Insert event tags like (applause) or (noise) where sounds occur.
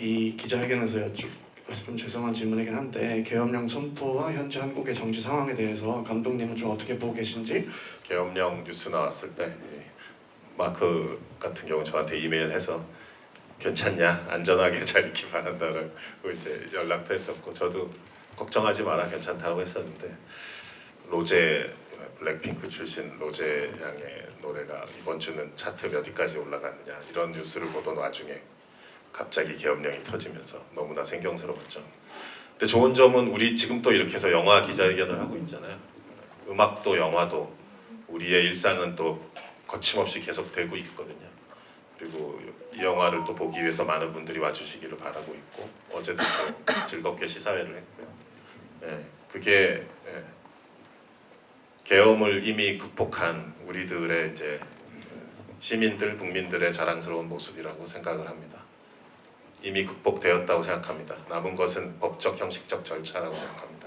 이 기자회견에서 좀 죄송한 질문이긴 한데 계엄령 선포와 현재 한국의 정치 상황에 대해서 감독님은 좀 어떻게 보고 계신지? 계엄령 뉴스 나왔을 때이 마크 같은 경우 저한테 이메일해서 괜찮냐 안전하게 잘 있기 바란다라고 이제 연락도 했었고 저도 걱정하지 마라 괜찮다고 했었는데 로제 블랙핑크 출신 로제 양의 노래가 이번 주는 차트 몇 위까지 올라갔느냐 이런 뉴스를 보던 와중에 갑자기 계엄령이 터지면서 너무나 생경스러웠죠. 근데 좋은 점은 우리 지금 또 이렇게 해서 영화 기자회견을 하고 있잖아요. 음악도 영화도 우리의 일상은 또 거침없이 계속되고 있거든요. 그리고 이 영화를 또 보기 위해서 많은 분들이 와주시기를 바라고 있고 어제도 또 (coughs) 즐겁게 시사회를 했고요. 예, 그게 예, 계엄을 이미 극복한 우리들의 이제 시민들 국민들의 자랑스러운 모습이라고 생각을 합니다. 이미 극복되었다고 생각합니다. 남은 것은 법적 형식적 절차라고 생각합니다.